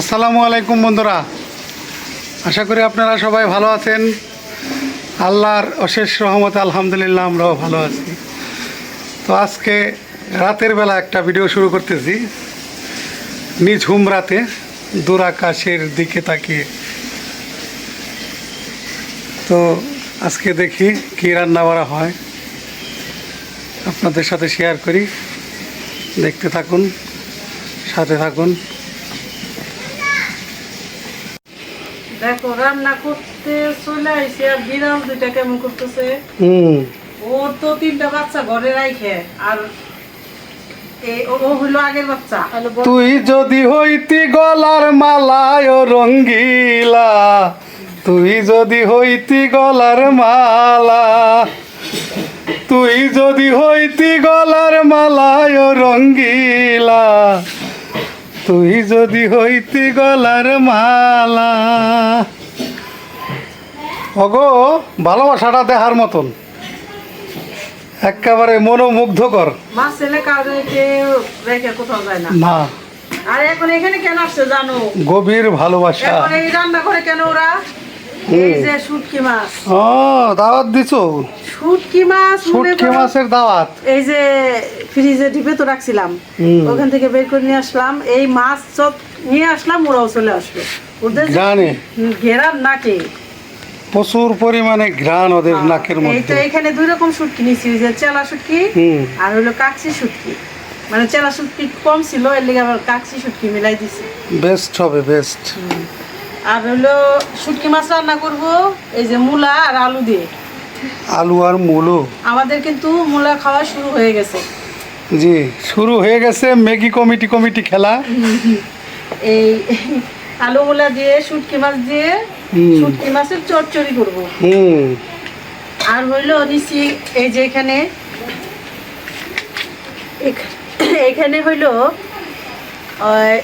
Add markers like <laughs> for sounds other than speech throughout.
আসসালামু আলাইকুম বন্ধুরা। আশা করি আপনারা সবাই ভালো আছেন। আল্লাহর অশেষ রহমতে আলহামদুলিল্লাহ আমরাও ভালো আছি। তো আজকে রাতের বেলা একটা ভিডিও শুরু করতেছি। নিঝুম রাতে দূর আকাশের দিকে তাকিয়ে। তো আজকে দেখি কী রান্না করা হয়। আপনাদের সাথে শেয়ার করি। দেখতে থাকুন, সাথে থাকুন। দেখো রান্না করতে চলে আইসে আর বিড়াল দুইটা কেমন করতেছে? হুম। ওর তো তিনটা বাচ্চা ঘরে রাইখে আর তুই যদি হইতি গলার মালায় ও রঙ্গিলা তুই যদি হইতি গলার মালা তুই যদি হইতি গলার মালায় রঙ্গিলা তুই যদি হইতি গলার মালা। অগো ভালোবাসাটা দেহার মতন। একেবারে মনোমুগ্ধকর। মা ছেলে কাউরে কেউ রেখে কোথাও যায় না। না আর এখন এখানে কেন আসছে জানো? গভীর ভালোবাসা। এখন এই রান্না করে কেন ওরা? এই যে শুটকি মাছ। ও দাওয়াত দিছো? শুটকি মাছ শুটকি মাছের দাওয়াত? এই যে ফ্রিজে তো রাখছিলাম। ওখান থেকে বের করে নিয়ে আসলাম। এই মাছ সব নিয়ে আসলাম ওরাও চলে আসবে। ওদের যে জানে ঘেরার নাকে। প্রচুর পরিমাণে ঘ্রাণ ওদের নাকের এই তো মধ্যে এখানে দুই রকম শুটকি নিয়েছি ওই যে চেলা শুটকি আর হলো কাকসি শুটকি। মানে চেলা শুটকি কম ছিল এর লিগে আবার কাকসি শুটকি মিলাই দিছি। বেস্ট হবে বেস্ট আর হলো শুটকি মাছ রান্না করব এই যে মূলা আর আলু দিয়ে। আলু আর মূলো? আমাদের কিন্তু মূলা খাওয়া শুরু হয়ে গেছে। জি শুরু হয়ে গেছে ম্যাগি কমিটি কমিটি খেলা। এই আলু মূলা দিয়ে শুটকি মাছ দিয়ে শুটকি মাছের চচ্চড়ি করব। হুম। আর হইল নিচি এই যে এখানে এখ- এখানে হইল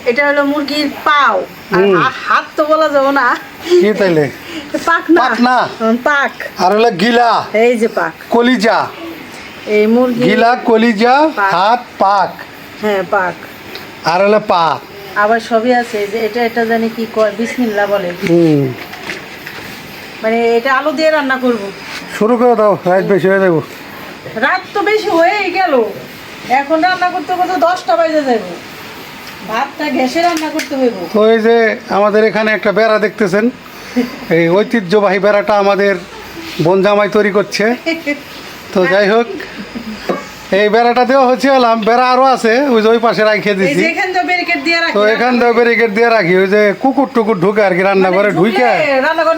এটা হলো মুরগির পাও। হাত তো বলা যাবে না। কি তাইলে? পাক না। পাক না? পাক। আর হলো গিলা। এই যে পাক। কলিজা। এই মুরগি। গিলা কলিজা। হাত পাক। হ্যাঁ পাক। আর হলো পা। আবার সবই আছে যে এটা এটা জানি কি কয় বিসমিল্লা বলে। হুম। মানে এটা আলু দিয়ে রান্না করব। শুরু করে দাও রাত বেশি হয়ে যাব। রাত তো বেশি হয়েই গেল। এখন রান্না করতে করতে দশটা বাজে যাব ভাতটা গ্যাসে রান্না করতে হইব। তো এই যে আমাদের এখানে একটা বেড়া দেখতেছেন? এই ঐতিহ্যবাহী বেড়াটা আমাদের বন জামাই তৈরি করছে। তো যাই হোক এই বেড়াটা দেওয়া হচ্ছে হলাম বেড়া আরও আছে ওই যে ওই পাশে রাখিয়ে এখান তো এখান থেকে ব্যারিকেড দিয়ে রাখি ওই যে কুকুর টুকুর ঢুকে আর কি রান্না মানে ঢুকে রান্নাঘর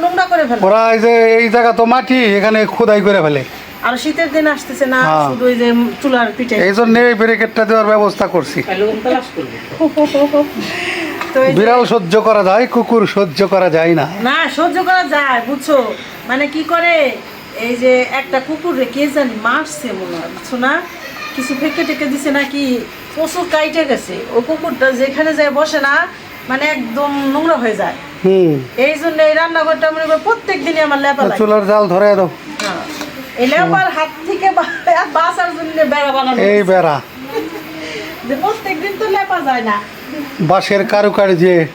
ফেলে। ওরা এই যে এই জায়গা তো মাটি এখানে খোদাই করে ফেলে। আর শীতের দিন আসতেছে না হ্যাঁ। শুধু ওই যে চুলার পিঠে। এই জন্য এই ব্যারিকেডটা দেওয়ার ব্যবস্থা করছি। <laughs> বিড়াল সহ্য করা যায় কুকুর সহ্য করা যায় না। না সহ্য করা যায় বুঝছ? মানে কি করে? এই যে একটা কুকুর রে কে জানি মারছে মনে হয় বুঝছ না? কিছু ফেকে টেকে দিছে নাকি প্রচুর কাইটে গেছে। ও কুকুরটা যেখানে যায় বসে না মানে একদম নোংরা হয়ে যায়। হুম। এই জন্য এই রান্নাঘরটা মনে করো প্রত্যেক দিনই আমার লেপা লাগে। চুলার জাল ধরে দাও। হ্যাঁ। লেপার হাত থেকে বাঁচার জন্য বেড়া বানানো এই বেড়া। যে প্রত্যেক দিন তো লেপা যায় না। বাঁশের কারুকার্যে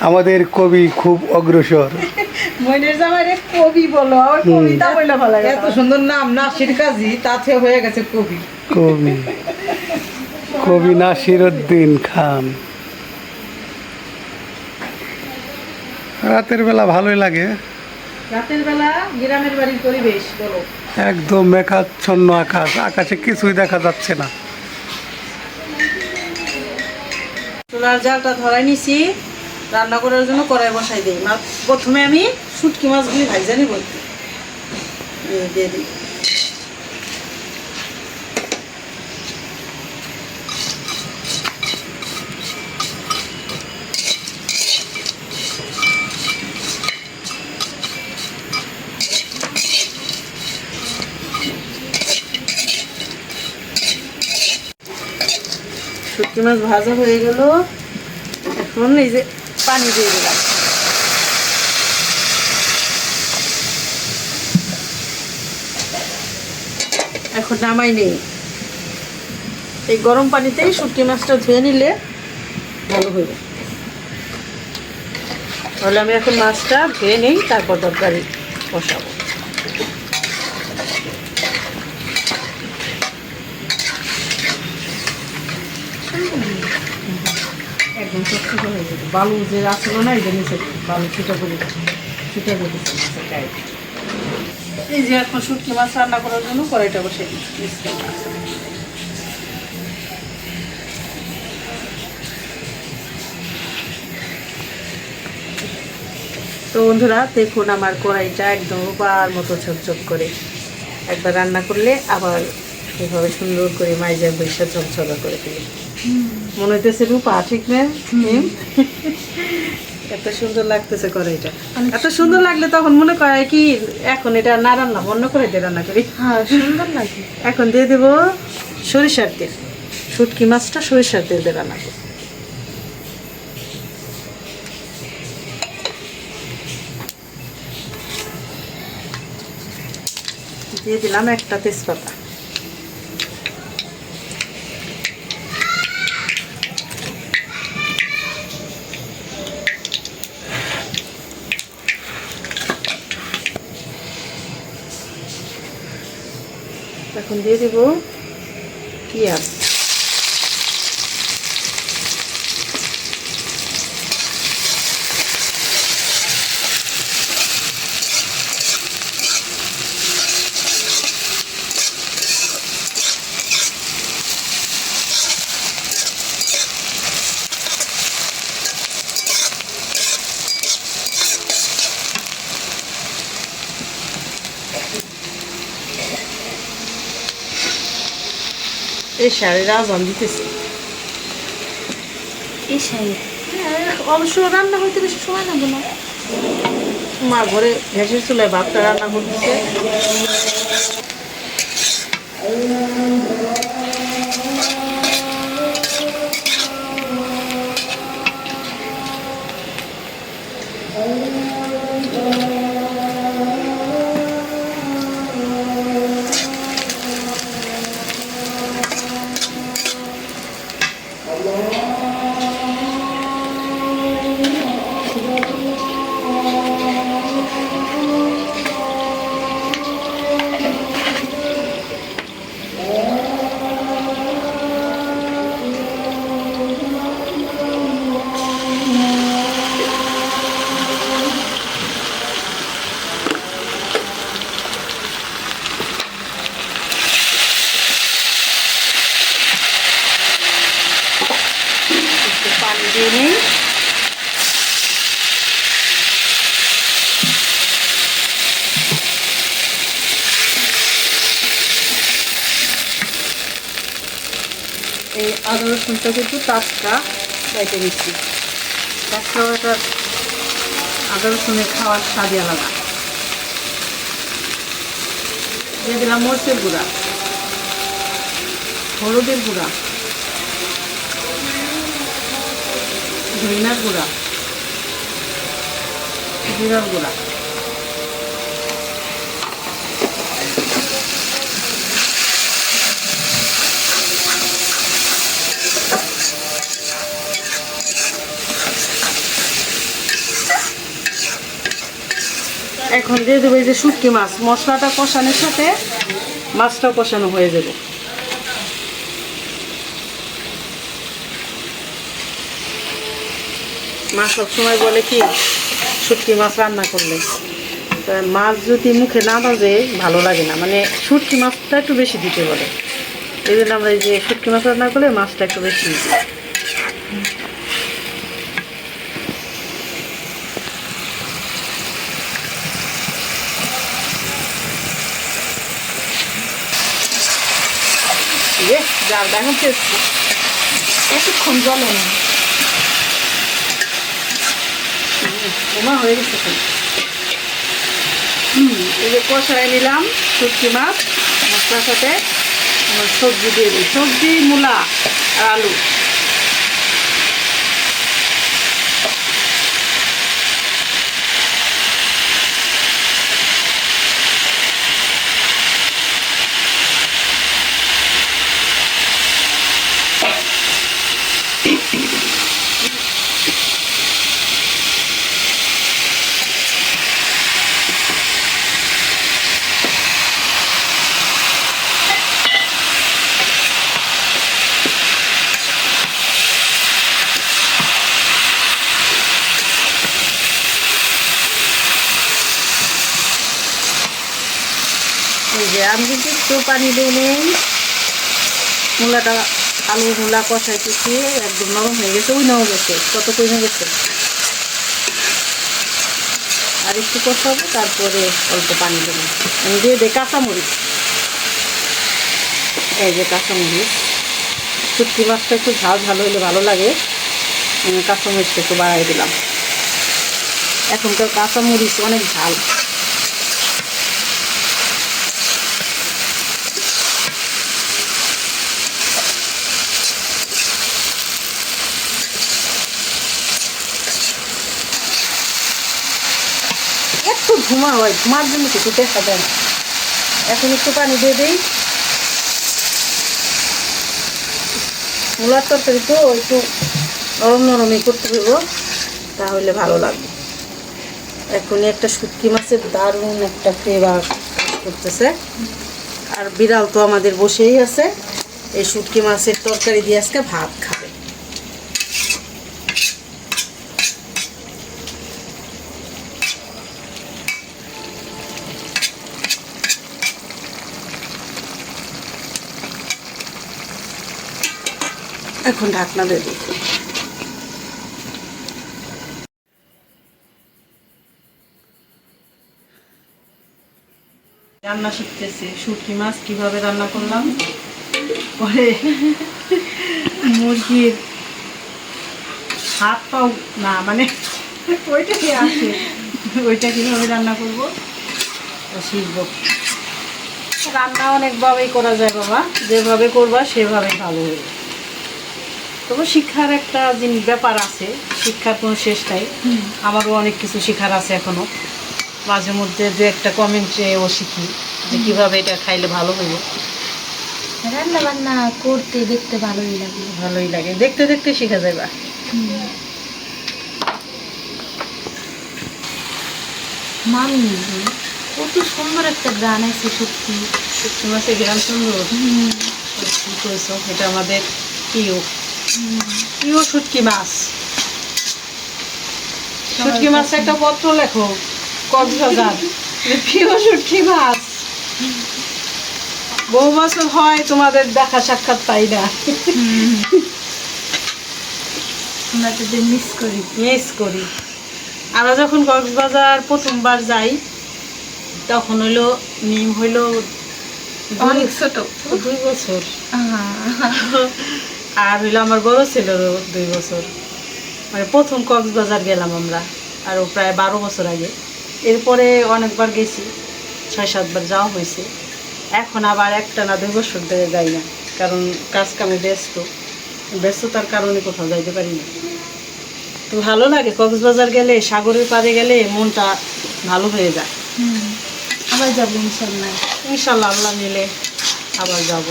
আমাদের কবি খুব অগ্রসর। মইনের জামাইরে কবি বলো আমার কবিতা বলে ভালো এত সুন্দর নাম নাসির কাজী তাতে হয়ে গেছে কবি। কবি। কবি নাসির উদ্দিন খান। রাতের বেলা ভালোই লাগে। রাতের বেলা গ্রামের বাড়ির পরিবেশ বলো। একদম মেঘাচ্ছন্ন আকাশ আকাশে কিছুই দেখা যাচ্ছে না। চুলার জালটা ধরাই নিছি রান্না করার জন্য কড়াই বসাই দিই। প্রথমে আমি শুটকি মাছগুলি ভাইজা নিব। দিয়ে দিই। শুটকি মাছ ভাজা হয়ে গেল। এখন এই যে পানি দিয়ে দিলাম। এখন নামাই নেই। এই গরম পানিতেই শুটকি মাছটা ধুয়ে নিলে ভালো হইবে তাহলে আমি এখন মাছটা ধুয়ে নিই, তারপর তরকারি বসাবো একদম চকচক হয়ে যেত বালু যে আসলো না এটা নিচে বালু ছুটে করে ছুটে গায়ে। এই যে এখন শুটকি মাছ রান্না করার জন্য কড়াইটা বসে দিচ্ছি। তো বন্ধুরা দেখুন আমার কড়াইটা একদম রূপার মতো ঝকঝক করে। একবার রান্না করলে আবার এভাবে সুন্দর করে মাইজা বৈশা ঝকঝকা করে দিলে মনে হইতেছে রূপা ঠিক না? এত সুন্দর লাগতেছে কড়াইটা। এত সুন্দর লাগলে তখন মনে করে কি এখন এটা না রান্না অন্য করে দিয়ে রান্না করি। হ্যাঁ সুন্দর লাগে। এখন দিয়ে দেবো সরিষার তেল। শুটকি মাছটা সরিষার তেল দিয়ে রান্না করব। দিয়ে দিলাম একটা তেজপাতা। এখন দিয়ে দেব পেঁয়াজ। শাড়ির আজান দিতেছে। এই শাড়ি? হ্যাঁ, অবশ্য রান্না হইতে বেশি সময় লাগবে না। মা ঘরে গ্যাসের চুলায় ভাতটা রান্না করতেছে একটু পানি দিয়ে নিই এই আদা রসুনটা কিন্তু টাটকা কেটে দিচ্ছি টাটকাও এটা আদা রসুনের খাওয়ার স্বাদই আলাদা। দিয়ে দিলাম মরিচের গুঁড়া, হলুদের গুঁড়া, ধনিয়ার গুঁড়া, জিরার গুঁড়া। এখন দিয়ে দেবো এই যে শুটকি মাছ। মশলাটা কষানোর সাথে মাছটাও কষানো হয়ে যাবে। মা সবসময় বলে কি, শুটকি মাছ রান্না করলে। মাছ যদি মুখে না বাজে ভালো লাগে না। মানে শুটকি মাছটা একটু বেশি দিতে বলে। এই জন্য আমরা এই যে শুটকি মাছ রান্না করলে মাছটা একটু বেশি দিই। ইয়ে, জাল এখন এতক্ষণ জলে হয়ে গেছে এই যে কষায় নিলাম শুটকি মাছ মশলার সাথে সবজি দিয়ে দিই। সবজি মূলা আর আলু যে আমি কিন্তু একটু পানি দিয়ে নেই মূলাটা আলু মূলা কষাই কষাইতেছি, একদম নরম হয়ে গেছে, ওই নাও গেছে কত কমে গেছে? আর একটু কষাবো, তারপরে অল্প পানি দেবো। আমি দিয়ে দিই কাঁচামরিচ। এই যে কাঁচামরিচ। শুটকি মাছটা একটু ঝাল ঝাল হইলে ভালো লাগে। কাঁচামরিচটা একটু বাড়াই দিলাম। এখনকার কাঁচামরিচ অনেক ঝাল। ধুমা হয় ধুমার জন্য কিছু দেখা যায় না। এখন একটু পানি দিয়ে দিই। মূলার তরকারি তো একটু নরম নরমই করতে হইব, তাহলে ভালো লাগবে। এখনই একটা শুটকি মাছের দারুণ একটা ফ্লেভার করতেছে। আর বিড়াল তো আমাদের বসেই আছে। এই শুটকি মাছের তরকারি দিয়ে আজকে ভাত খাবে। এখন ঢাকনা দিয়ে দিই রান্না শিখতেছি, শুটকি মাছ কীভাবে রান্না করলাম? পরে মুরগির হাত পাও, না মানে ওইটা কি আছে? ওইটা কীভাবে রান্না করব? শিখব। রান্না অনেকভাবেই করা যায় বাবা। যেভাবে করবা সেভাবে ভালো হবে তবে শিক্ষার একটা জিনিস ব্যাপার আছে। শিক্ষার কোনো শেষ নাই। আমারও অনেক কিছু শেখার আছে এখনও। মাঝে মধ্যে দু একটা কমেন্টে ও শিখি যে কীভাবে এটা খাইলে ভালো হইব। রান্না বান্না করতে দেখতে ভালোই লাগে। ভালোই লাগে। দেখতে দেখতে শেখা যাবে মামি কত সুন্দর একটা গান আছে সত্যি। শুটকি মাছের গ্রাম সুন্দর এটা আমাদের প্রিয়। প্রিয় শুটকি মাছ। শুটকি মাছ একটা পত্র লেখো কক্সবাজার। প্রিয় শুটকি মাছ। বহু বছর হয় তোমাদের দেখা সাক্ষাৎ পাই না। আমরা তোদের মিস করি। মিস করি। আমরা যখন কক্সবাজার প্রথমবার যাই তখন হইল মিম হইল অনেক ছোট। দুই বছর। আর হইল আমার বড় ছিল দুই বছর। মানে প্রথম কক্সবাজার গেলাম আমরা আরও প্রায় বারো বছর আগে। এরপরে অনেকবার গেছি ছয় সাতবার যাওয়া হয়েছে। এখন আবার একটা না দুই বছর ধরে যাই না কারণ কাজ কামে ব্যস্ত। ব্যস্ততার কারণে কোথাও যাইতে পারি না। তো ভালো লাগে কক্সবাজার গেলে সাগরের পাড়ে গেলে মনটা ভালো হয়ে যায়। আবার যাব ইনশাল্লাহ। ইনশাল্লাহ আল্লাহ মিলে আবার যাব।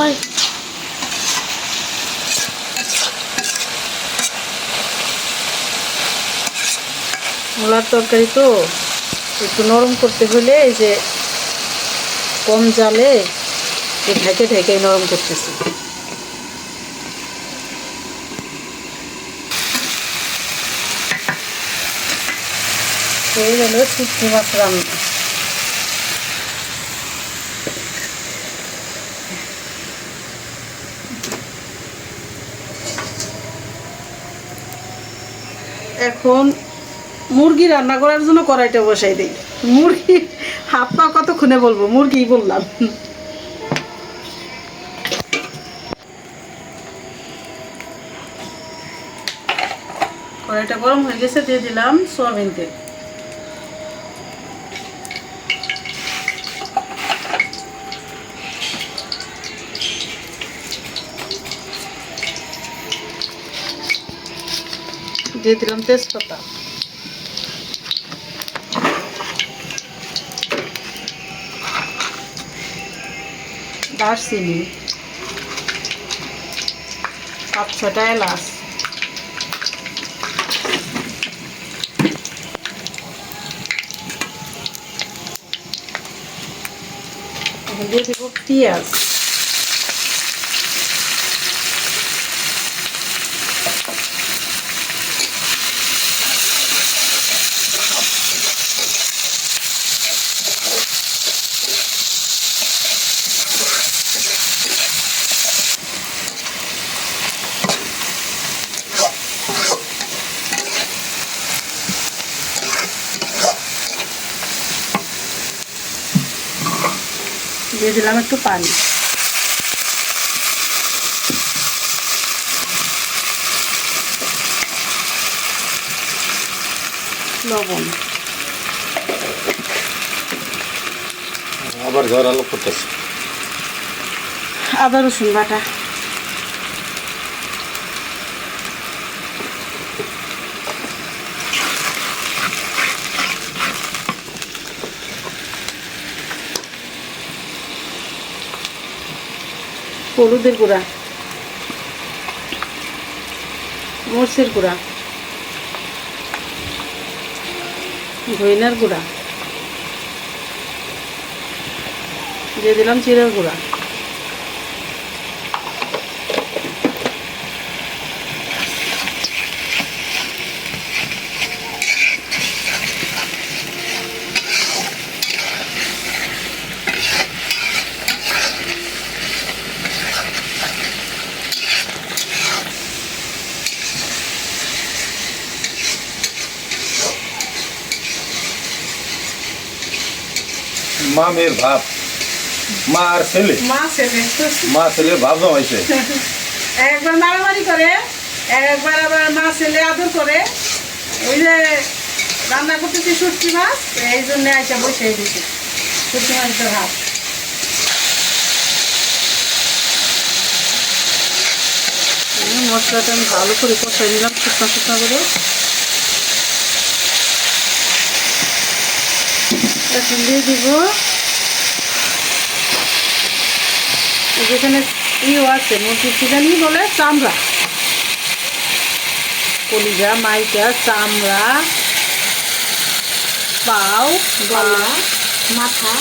ওই মূলার তরকারি তো একটু নরম করতে হলে এই যে কম জালে ঢেকে ঢেকে নরম করতেছি। হয়ে গেল শুটকি মাছ রান্না। এখন মুরগি রান্না করার জন্য কড়াইটা বসাই দিই। মুরগি হাত পা কতক্ষণে বলব? মুরগি বললাম। কড়াইটা গরম হয়ে গেছে, দিয়ে দিলাম সোয়াবিন তেল। দিয়ে দিলাম তেজপাতা। দারচিনি। পাঁচ ছটা এলাচ। দিয়ে দেবো পেঁয়াজ। দিয়ে দিলাম একটু পানি। লবণ। আবার ঝড় করতেছে আদা রসুন বাটা। হলুদের গুঁড়া মরচের গুঁড়া ধইনার গুঁড়া দিয়ে দিলাম জিরার গুঁড়া। মা মেয়ের ভাব মা আর ছেলে। মা ছেলে। মা ছেলের ভাব জমাইছে। <laughs> একবার মারামারি করে একবার আবার মা ছেলে আদর করে। ওই যে রান্না করতেছি শুটকি মাছ এই জন্য আইসা বসে দিছি। শুটকি মাছের ভাত। এই মশলাটা আমি ভালো করে কষাই নিলাম শুকনো শুকনো করে। এখন দিয়ে দিব এই যেখানে ইও আছে মুরগির চিকেন বলে চামড়া। কলিজা মাইকা চামড়া পাও গলা মাথা।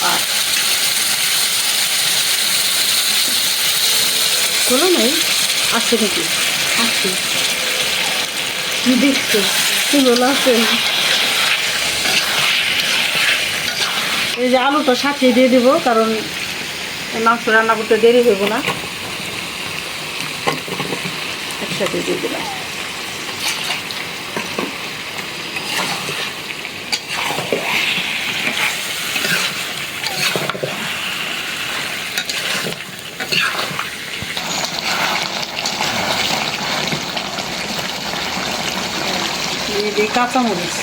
পা নেই আছে নাকি? আছে কি দেখছ? সেগুলো আছে এই যে আলুটা সাথে দিয়ে দেবো কারণ মাংস রান্না করতে দেরি হইব না। একসাথে দিয়ে দিলাম। দিয়ে দিই কাঁচামরিচ।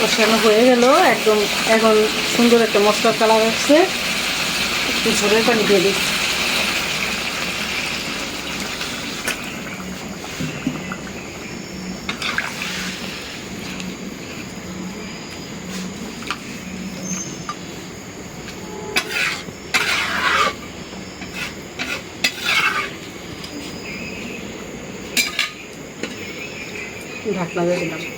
কষানো হয়ে গেল। একদম এখন সুন্দর একটা মশলা কালার আসছে। একটু ঝোলের পানি দিয়ে দিই। ঢাকনা দিয়ে দিলাম।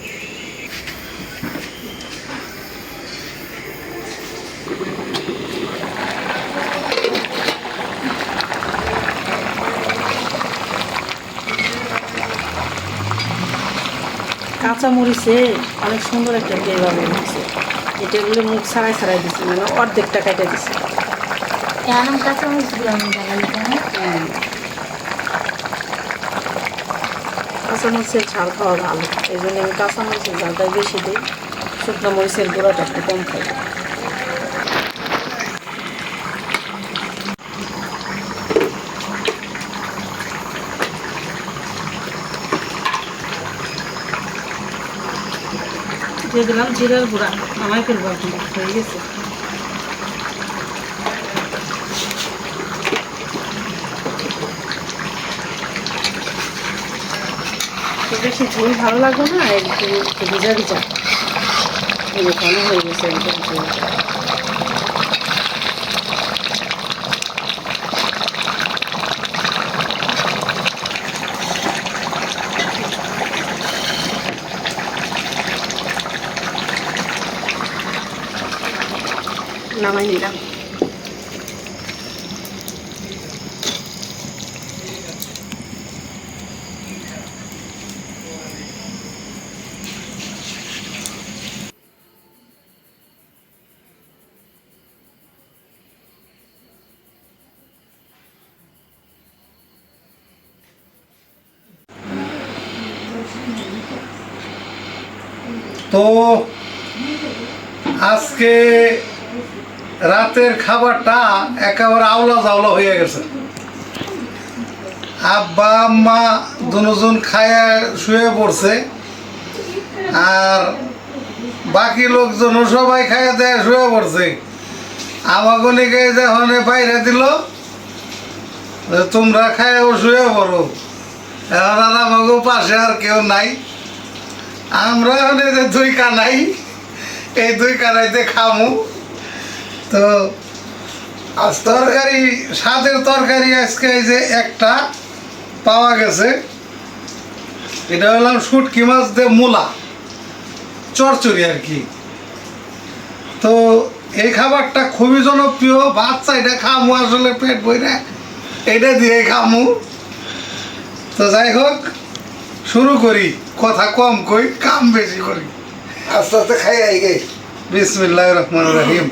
কাঁচা মরিচে অনেক সুন্দর একটা ফ্লেভার হয়েছে। এটা এগুলো মুখ ছাড়াই ছাড়াই দিচ্ছে মানে অর্ধেকটা কেটে দিচ্ছে এখন কাঁচামরিচ দিলাম কাঁচা মরিচের ঝাল খাওয়া ভালো এই জন্য আমি কাঁচা মরিচের ঝালটা বেশি দিই। শুকনো মরিচের গুঁড়াটা একটু কম খাই। দিয়ে দিলাম জিরার গুঁড়া। আমায় ফেলব এখন, হয়ে গেছে। বেশি ঝোল ভালো লাগবে না, একটু ভিজা ভিজা ঘন হয়ে গেছে একদম ঝোলটা নামাই নিলাম তো আজকে রাতের খাবারটা একেবারে আওলা জাওলা হয়ে গেছে। আব্বা, আম্মা দুজন খায়া শুয়ে পড়ছে। আর বাকি লোকজনও সবাই খাইয়া দেয় শুয়ে পড়ছে। আমাগনিকে যখন বাইরে দিল তোমরা খায়াও শুয়ে পড়ো। এখন আর আমাকে পাশে আর কেউ নাই। আমরা এখন এই যে দুই কানাই এই দুই কানাইতে খামু। তো আজ তরকারি, স্বাদের তরকারি আজকে এই যে একটা পাওয়া গেছে। এটা হলাম শুটকি মাছ দিয়ে মূলা, চরচড়ি আর কি। তো এই খাবারটা খুবই জনপ্রিয়, বাচ্চা এটা খামু, আসলে পেট বইরা এটা দিয়ে খামু। তো যাই হোক, শুরু করি, কথা কম কই, কাম বেশি করি। আস্তে আস্তে খাই আই গে। বিসমিল্লাহ রহমান রহিম।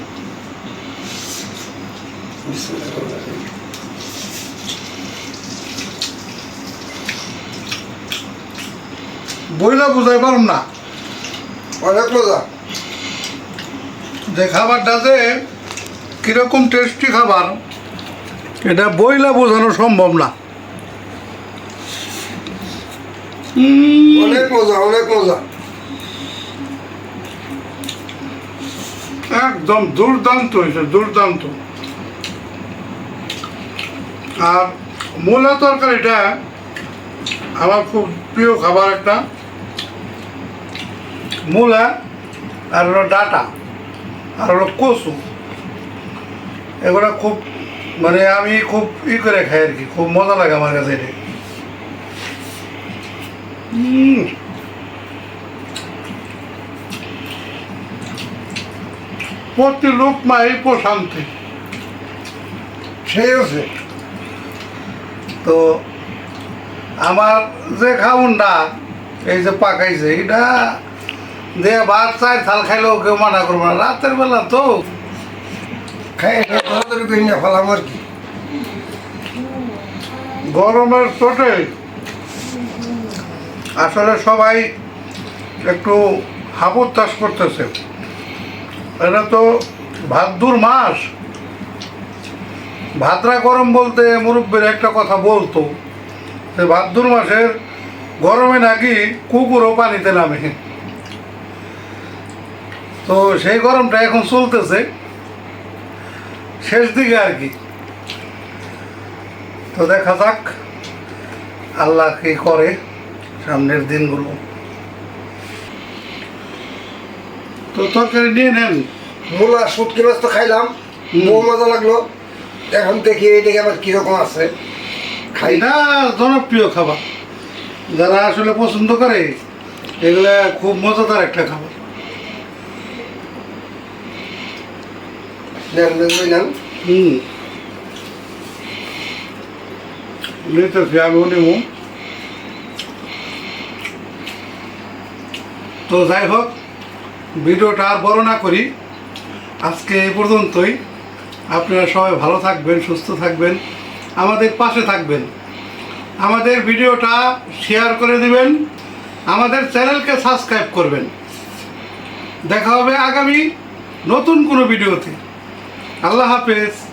বইলা বুঝাই পারুম না। অনেক মজা। যে খাবারটা যে কীরকম টেস্টি খাবার এটা বইলা বোঝানো সম্ভব না। অনেক মজা অনেক মজা। একদম দুর্দান্ত হয়েছে দুর্দান্ত। আর মূলা তরকারিটা আমার খুব প্রিয় খাবার একটা। মূলা আর হলো ডাটা আর হলো কচু। এগুলো খুব মানে আমি খুব ই করে খাই আর কি, খুব মজা লাগে আমার কাছে এটা। প্রতি লোক মাই প্রশান্তি। সেই আছে। তো আমার যে খাউনটা এই যে পাকাইছে, এটা দিয়ে ভাত চাই, থাল খাইলেও কেউ মানা করব না। রাতের বেলা তো আর কি। গরমের চোটে আসলে সবাই একটু হাবুর চাষ করতেছে। এটা তো ভাদ্র মাস ভাদ্রা গরম বলতে মুরব্বের একটা কথা বলতো। যে ভাদ্র মাসের গরমে নাকি কুকুরও পানিতে নামে। তো সেই গরমটা এখন চলতেছে। শেষ দিকে আর কি। তো দেখা যাক আল্লাহ কি করে সামনের দিনগুলো। তো তরকারি নিয়ে নেন। মূলা শুটকি মাছ তো খাইলাম। বহু মজা লাগল। এখন দেখি এটাকে আবার কীরকম আছে। খাই। এটা জনপ্রিয় খাবার। যারা আসলে পছন্দ করে এগুলা খুব মজাদার একটা খাবার। হুম। নিতেছি আমিও নেব তো যাই হোক ভিডিওটা আর বড় না করি। আজকে এই পর্যন্তই। আপনারা সবাই ভালো থাকবেন, সুস্থ থাকবেন, আমাদের পাশে থাকবেন। আমাদের ভিডিওটা শেয়ার করে দিবেন, আমাদের চ্যানেলকে সাবস্ক্রাইব করবেন। দেখা হবে আগামী নতুন কোনো ভিডিওতে। আল্লাহ হাফেজ।